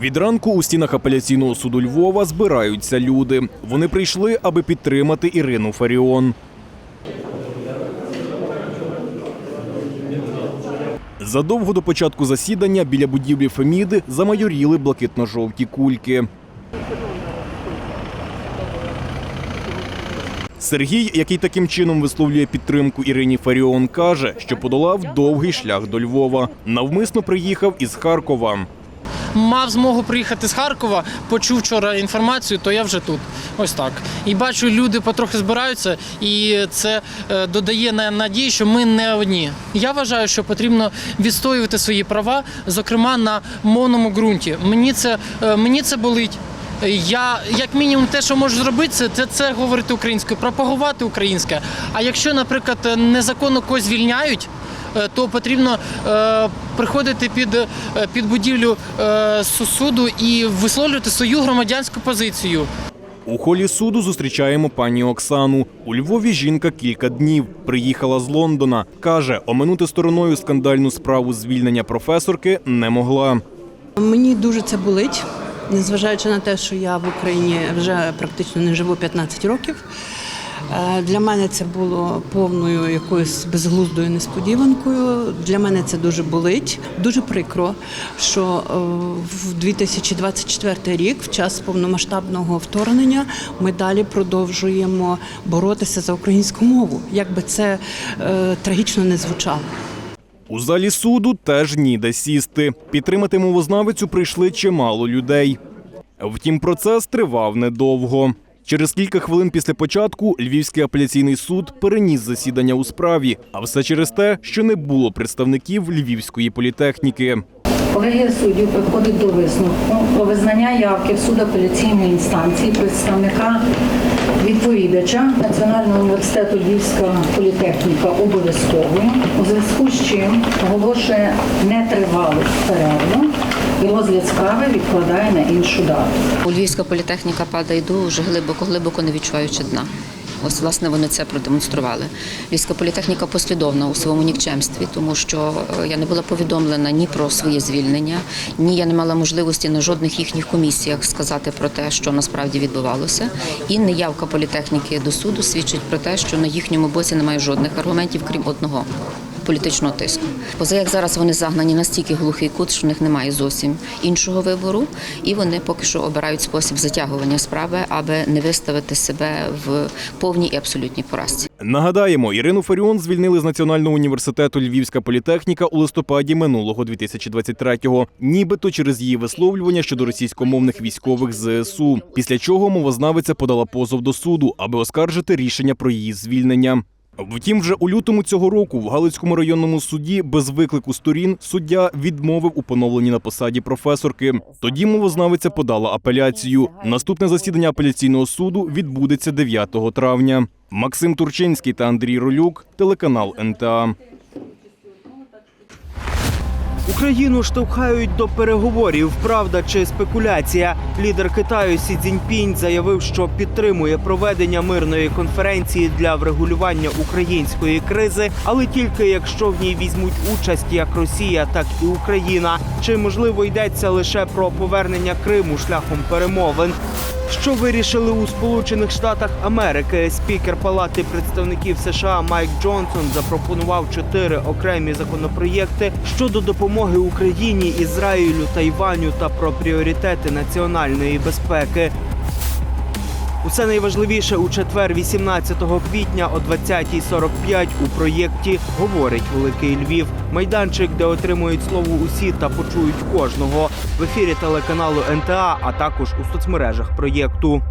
Від ранку у стінах апеляційного суду Львова збираються люди. Вони прийшли, аби підтримати Ірину Фаріон. Задовго до початку засідання біля будівлі Феміди замайоріли блакитно-жовті кульки. Сергій, який таким чином висловлює підтримку Ірині Фаріон, каже, що подолав довгий шлях до Львова. Навмисно приїхав із Харкова. Мав змогу приїхати з Харкова, почув вчора інформацію, то я вже тут. Ось так. І бачу, люди потрохи збираються, і це е, додає на надії, що ми не одні. Я вважаю, що потрібно відстоювати свої права, зокрема на мовному ґрунті. Мені це, е, мені це болить. Я як мінімум те, що можу зробити, це, це, це говорити українською, пропагувати українське. А якщо, наприклад, незаконно когось звільняють, то потрібно е, приходити під, е, під будівлю е, суду і висловлювати свою громадянську позицію. У холі суду зустрічаємо пані Оксану. У Львові жінка кілька днів. Приїхала з Лондона. Каже, оминути стороною скандальну справу звільнення професорки не могла. Мені дуже це болить, незважаючи на те, що я в Україні вже практично не живу 15 років. Е, Для мене це було повною якоюсь безглуздою несподіванкою. Для мене це дуже болить. Дуже прикро, що е, в 2024 рік, в час повномасштабного вторгнення, ми далі продовжуємо боротися за українську мову. Як би це е, трагічно не звучало. У залі суду теж ніде сісти. Підтримати мовознавицю прийшли чимало людей. Втім, процес тривав недовго. Через кілька хвилин після початку Львівський апеляційний суд переніс засідання у справі, а все через те, що не було представників Львівської політехніки. Колегія суддів приходить до висновку про визнання явки в суд апеляційної інстанції представника відповідача Національного університету Львівська політехніка обов'язковою, у зв'язку з чим оголошує нетривалу перерву і розгляд справи відкладає на іншу дату. У Львівська політехніка падає дуже глибоко, глибоко не відчуваючи дна. Ось, власне, вони це продемонстрували. Львівська політехніка послідовна у своєму нікчемстві, тому що е, я не була повідомлена ні про своє звільнення, ні я не мала можливості на жодних їхніх комісіях сказати про те, що насправді відбувалося. І неявка політехніки до суду свідчить про те, що на їхньому боці немає жодних аргументів, крім одного політичного тиску. Поза як зараз вони загнані настільки глухий кут, що в них немає зовсім іншого вибору, і вони поки що обирають спосіб затягування справи, аби не виставити себе в повній і абсолютній поразці. Нагадаємо, Ірину Фаріон звільнили з Національного університету Львівська політехніка у листопаді минулого 2023-го, нібито через її висловлювання щодо російськомовних військових ЗСУ. Після чого мовознавиця подала позов до суду, аби оскаржити рішення про її звільнення. Втім, вже у лютому цього року в Галицькому районному суді без виклику сторін суддя відмовив у поновленні на посаді професорки. Тоді мовознавиця подала апеляцію. Наступне засідання апеляційного суду відбудеться 9 травня. Максим Турчинський та Андрій Ролюк, телеканал НТА. Україну штовхають до переговорів. Правда чи спекуляція? Лідер Китаю Сі Цзіньпінь заявив, що підтримує проведення мирної конференції для врегулювання української кризи, але тільки якщо в ній візьмуть участь як Росія, так і Україна. Чи можливо йдеться лише про повернення Криму шляхом перемовин? Що вирішили у Сполучених Штатах Америки? Спікер Палати представників США Майк Джонсон запропонував чотири окремі законопроєкти щодо допомоги Україні, Ізраїлю, Тайваню та про пріоритети національної безпеки. Усе найважливіше у четвер, 18 квітня о 20.45 у проєкті говорить Великий Львів. Майданчик, де отримують слово усі та почують кожного в ефірі телеканалу НТА, а також у соцмережах проєкту.